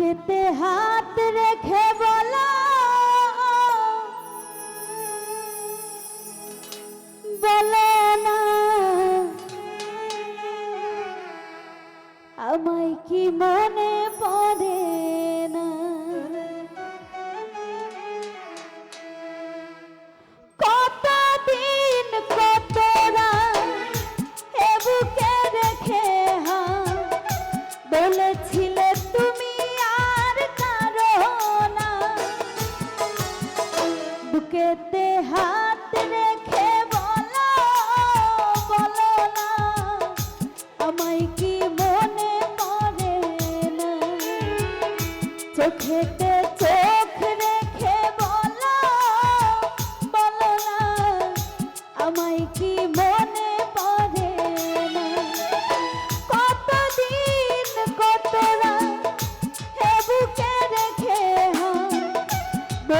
के हाथ रखे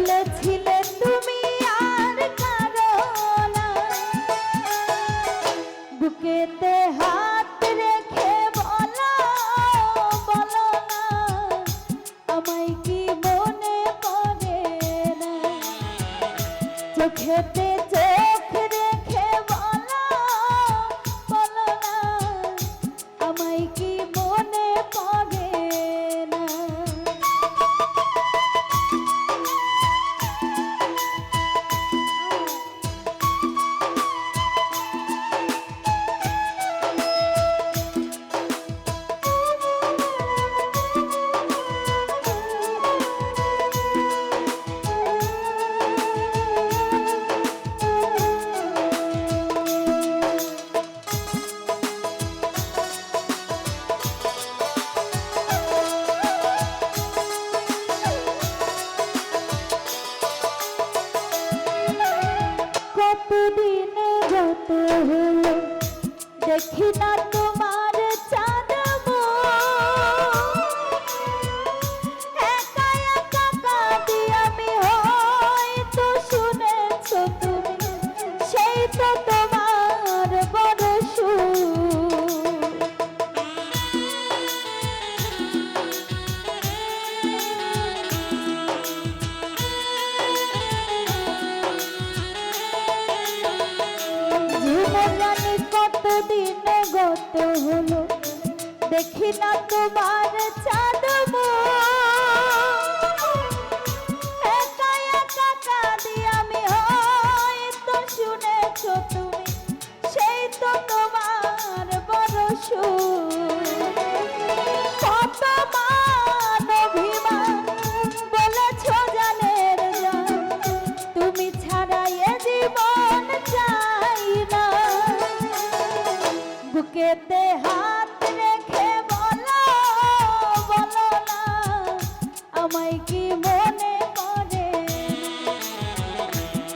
বলেছিলে তুমি আর কারও বুকেতে হাত রেখে বলো বলো না, আমায় কি মনে পড়ে না? চোখেতে দেখি না দেখি না তোমার চাঁদ আমায় কি মনে করে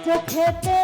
চোখেতে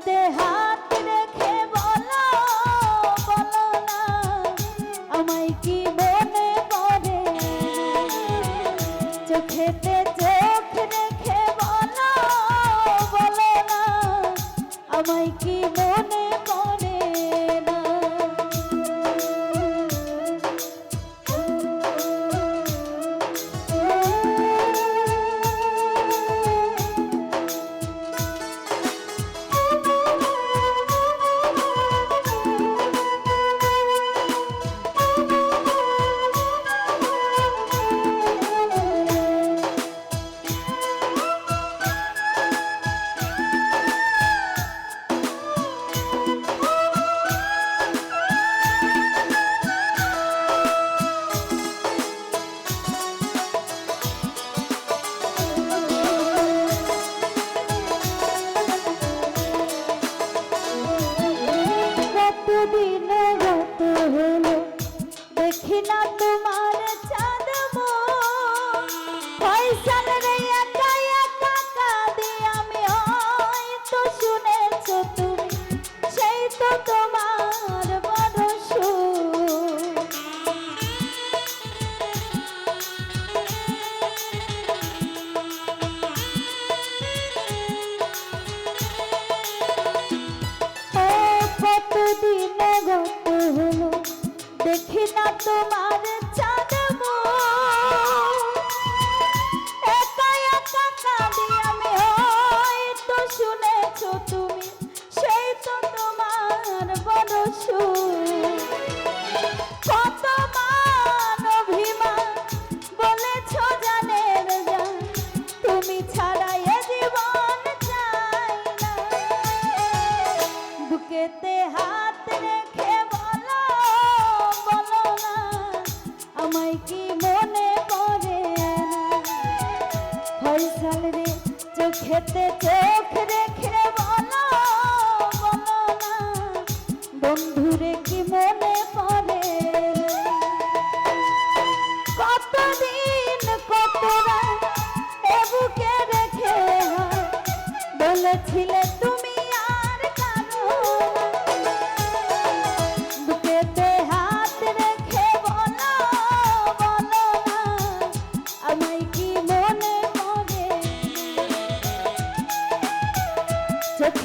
किए हाथ তোমার বড় কতদিন গত হলো দেখি না তোমার আমায় কি মনে পড়ে ফয়সাল রে, চোখেতে চোখ রেখে বলো বলো না। বন্ধুরে কি মনে পড়ে? কতদিন কত বুকে রেখে বলেছিলে তুমি